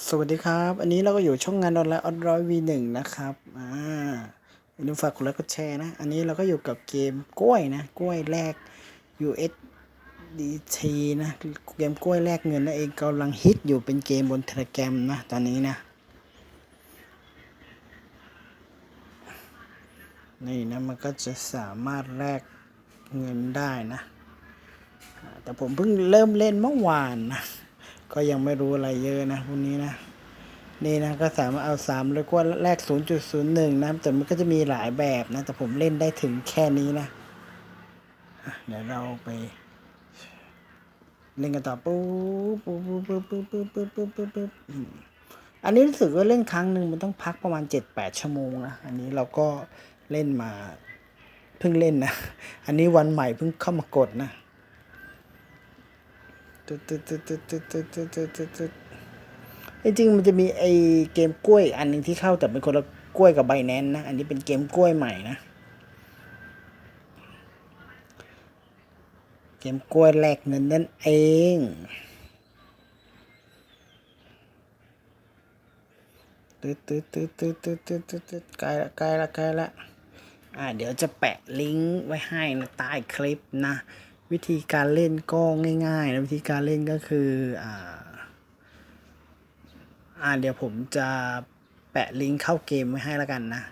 สวัสดีครับ อันนี้เราก็อยู่ช่องงานออนไลน์ออนร้อยวีหนึ่งนะครับอ่าอย่าลืมฝากกดไลค์กดแชร์นะ อันนี้เราก็อยู่กับเกมกล้วยนะ กล้วยแลก USDT นะ เกมกล้วยแลกเงินนั่นเองกำลังฮิตอยู่เป็นเกมบนเทเลแกรมนะ ตอนนี้นะ นี่นะ มันก็จะสามารถแลกเงินได้นะ แต่ผมเพิ่งเริ่มเล่นเมื่อวานนะ ก็ยังไม่รู้อะไรเยอะนะพวกนี้นะ นี่นะก็สามารถเอาสามแล้วก็แลก0.01นนะแต่มันก็จะมีหลายแบบนะ แต่ผมเล่นได้ถึงแค่นี้นะเดี๋ยวเราไป เล่นกันต่อปุ๊บปุ๊บปุ๊บปุ๊บปุ๊บปุ๊บปุ๊บปุ๊บปุ๊บอืมอันนี้รู้สึกว่าเล่นครั้งหนึ่งมันต้องพักประมาณ7-8ชั่วโมงนะอันนี้เราก็เล่นมาเพิ่งเล่นนะ อันนี้วันใหม่เพิ่งเข้ามากดนะ ตึ๊ดตึ๊ดตึ๊ดตึ๊ดตึ๊ดตึ๊ดตึ๊ดตึ๊ดตึ๊ดตึ๊ดจริงมันจะมีไอเกมกล้วยอันหนึ่งที่เข้าแต่เป็นคนละกล้วยกับใบแนนนะ อันนี้เป็นเกมกล้วยใหม่นะ เกมกล้วยแลกเงินนั่นเองตึ๊ดตึ๊ดตึ๊ดตึ๊ดตึ๊ดตึ๊ดตึ๊ดตึ๊ดใกล้ละใกล้ละใกล้ละอ่าเดี๋ยวจะแปะลิงก์ไว้ให้นะใต้คลิปนะ วิธีการเล่นก็ง่ายๆนะวิธีการเล่นก็คืออ่าอ่าเดี๋ยวผมจะแปะลิงก์เข้าเกมไว้ให้แล้วกันนะ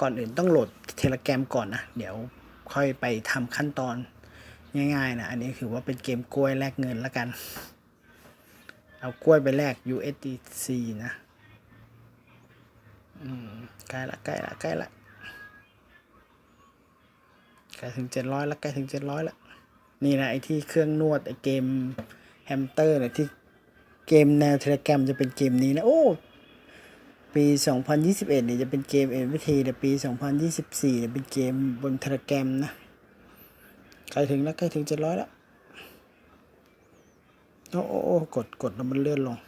ก่อนอื่นต้องโหลดเทเลแกรมก่อนนะ เดี๋ยวค่อยไปทำขั้นตอนง่ายๆนะ อันนี้ถือว่าเป็นเกมกล้วยแลกเงินแล้วกัน เอากล้วยไปแลก USDC นะ อืมใกล้ละใกล้ละใกล้ละ ล้ถึงเจ็ดร้อยละใกล้ถึงเจ็ดร้อยละนี่นะไอที่เครื่องนวดไอเกมแฮมสเตอร์เนี่ยที่เกมแนวเทเลแกรมจะเป็นเกมนี้นะโอ้ปี 2021เนี่ยจะเป็นเกม NFT แต่ปี 2024เนี่ยเป็นเกมบนเทเลแกรมนะใกล้ถึงแล้วใกล้ถึง700แล้วโอ้โอ้โอ้กดกดแล้วมันเลื่อนลง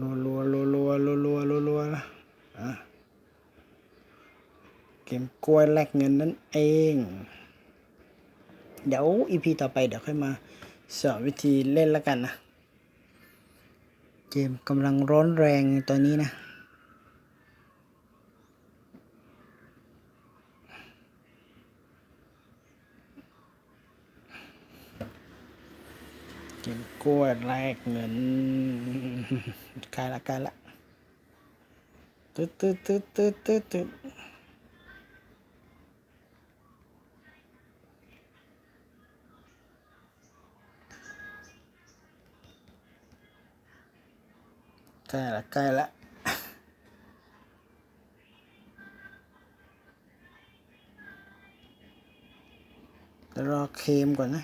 รัวรัวรัวรัวรัวนะอะ เกมกล้วยแลกเงินนั่นเอง เดี๋ยวอีพีต่อไปเดี๋ยวค่อยมาสอนวิธีเล่นแล้วกันนะ เกมกำลังร้อนแรงตอนนี้นะเกมกล้วยแลกเงินกล้ละกล้ละตึ๊ดตึ๊ดตึ๊ดตึ๊ดตึ๊ด ใกล้ละใกล้ละเดี๋ยวรอเคมก่อนนะ